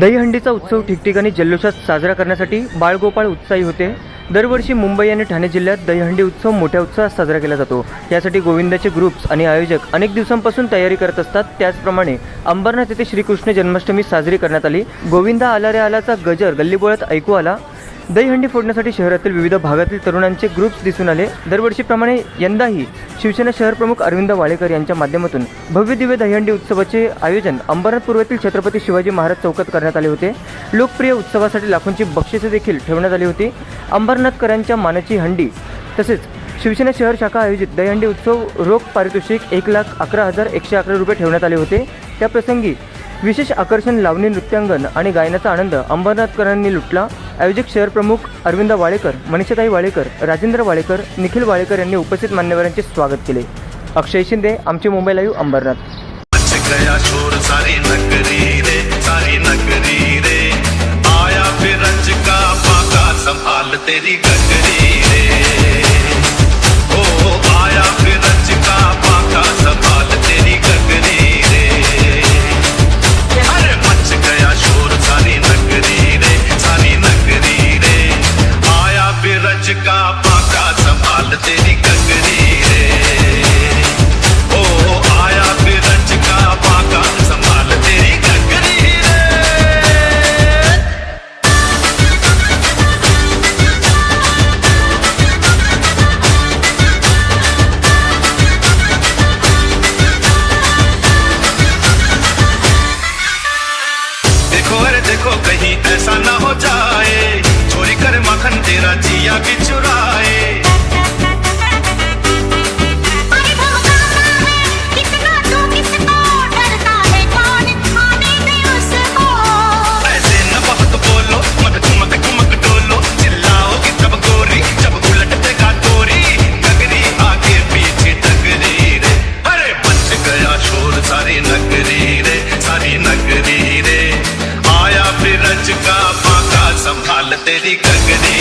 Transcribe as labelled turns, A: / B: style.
A: दहीहंडीचा उत्सव ठिकठिकाणी जल्लोषात साजरा करण्यासाठी बाळगोपाळ उत्साही होते. दरवर्षी मुंबई आणि ठाणे जिल्ह्यात दहीहंडी उत्सव मोठ्या उत्साहात साजरा केला जातो. यासाठी गोविंदाचे ग्रुप्स आणि आयोजक अनेक दिवसांपासून तयारी करत असतात. त्याचप्रमाणे अंबरनाथ येथे श्रीकृष्ण जन्माष्टमी साजरी करण्यात आली. गोविंदा आला रे आलाचा गजर गल्लीबोळात ऐकू आला. दहीहंडी फोडण्यासाठी शहरातील विविध भागातील तरुणांचे ग्रुप्स दिसून आले. दरवर्षीप्रमाणे यंदाही शिवसेना शहर प्रमुख अरविंद वाळेकर यांच्या माध्यमातून भव्य दिव्य दहीहंडी उत्सवाचे आयोजन अंबरनाथ पूर्वेतील छत्रपती शिवाजी महाराज चौकात करण्यात आले होते. लोकप्रिय उत्सवासाठी लाखोंची बक्षिसे देखील ठेवण्यात आली होती. अंबरनाथकरांच्या मानाची हंडी तसेच शिवसेना शहर शाखा आयोजित दहीहंडी उत्सव रोख पारितोषिक एक लाख अकरा हजार एकशे अकरा रुपये ठेवण्यात आले होते. त्याप्रसंगी विशेष आकर्षण लावणी नृत्यांगण आणि गायनाचा आनंद अंबरनाथकरांनी लुटला. आयोजक शहर प्रमुख अरविंद वाळेकर मनीषाताई वाळेकर राजेंद्र वाळेकर निखिल वाळेकर यांनी उपस्थित मान्यवरांचे स्वागत केले. अक्षय शिंदे आमचे मुंबई लाईव्ह अंबरनाथ.
B: तेरी तेरी गगरी